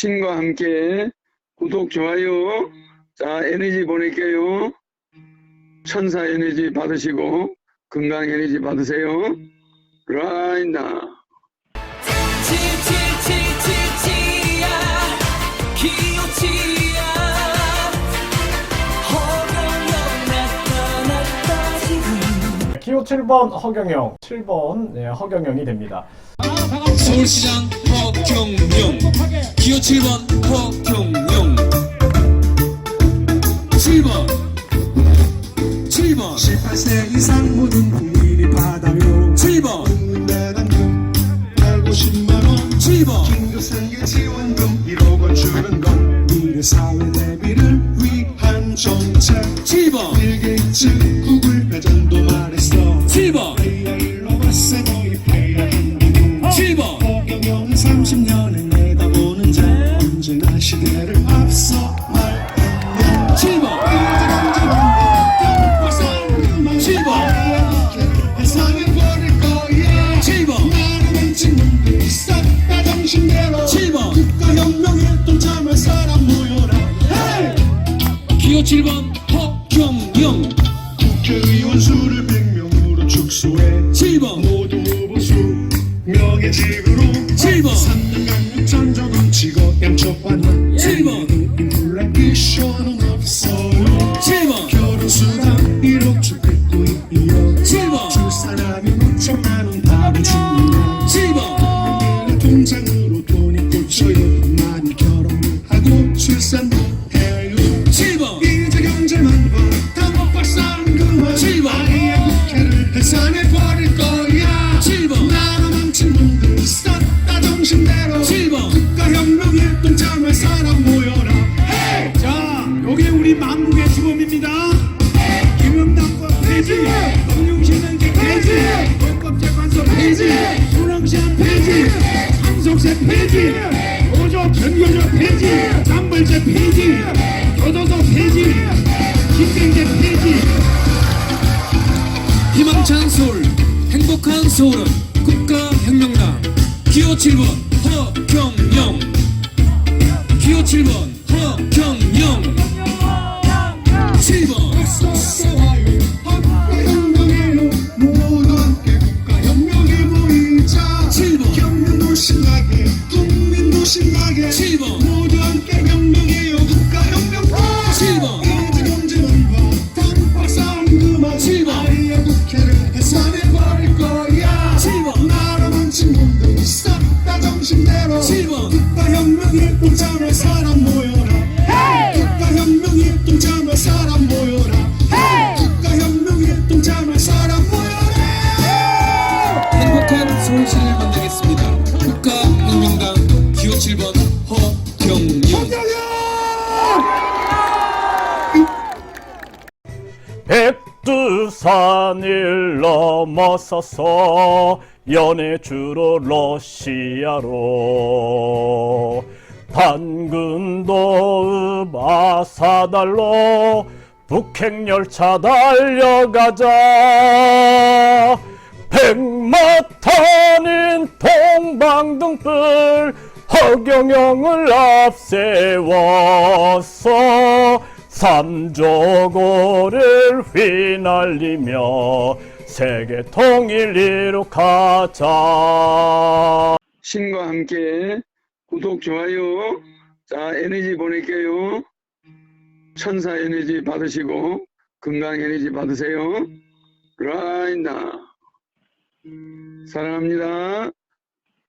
신과 함께 구독, 좋아요. 자, 에너지 보낼게요. 천사 에너지 받으시고 건강 에너지 받으세요. 지금 기호 7번 허경영, 7번 네, 허경영이 됩니다. 서울시장 허경영 기호 7번 허경영 7번. 7번. 18세 이상 모든 국민이 받아요 7번. 7번. 긴급생계 지원금 1억원 주는 건 미래 사회 대비를 위한 정책. 7번. 일계층 9 7번 허경영. 국회의원 수를 100명으로 축소해 7번 모두 후보 수 명예직으로 7번 3년 강력 전적은 직업 양쪽 완화 7번 인플레 이슈는 없어요. 7번 결혼 수당 1억 주겠고 2억 7번 출산하면 5천만 원 다른 중요해 7번 통장 7번. 국가혁명에 또 잠을 사람 모여라. 자, 요게 우리 만국의 시범입니다. 김영당법 폐지, 금융실명제 폐지, 헌법재판소 폐지, 수능시험 폐지, 상속세 폐지, 노조 변경조 폐지, 납물제 폐지, 교도소 폐지, 집행제 폐지, 희망찬 서울 행복한 서울은 국가혁명당. 기호 7번 허경영. 기호 7번 7번 되겠습니다. 국가인민당 기호 7번 허경영. 백두산을 넘어서서 연해주로 러시아로 단군도읍 아사달로 북핵열차 달려가자 백마탄인 동방등불 허경영을 앞세워서 삼조고를 휘날리며 세계 통일 이룩하자. 신과 함께 구독, 좋아요. 자, 에너지 보낼게요. 천사 에너지 받으시고 건강 에너지 받으세요. 라이나. 사랑합니다.